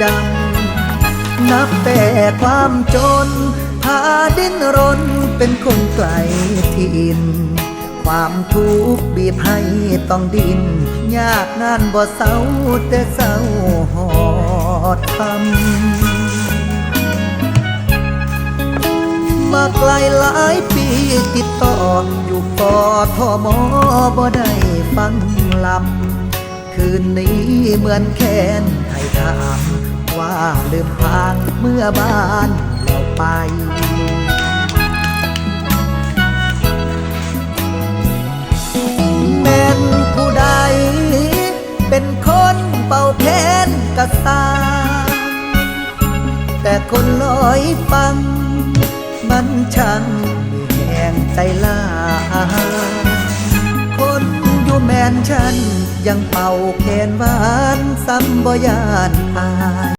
จำนับแต่ความจน พาดิ้นรนเป็นคนไกลถิ่นความทุกข์บีบให้ต้องดิน ยากงานบ่เศร้าแต่เศร้าหอดคำมาไกลหลายปีติดต่ออยู่กอทอมอบ่ได้ฟังลำคืนนี้เหมือนแค้นไทยถามว่า ลืมพางเมื่อบ้านเราไป แม่นผู้ใด เป็นคนเป่าแคนกระสาแต่คนลอยฟัง มันช่างแหงใจลาคนอยู่แมนฉันยังเป่าแคนหวานซ้ำบ่ยานอาย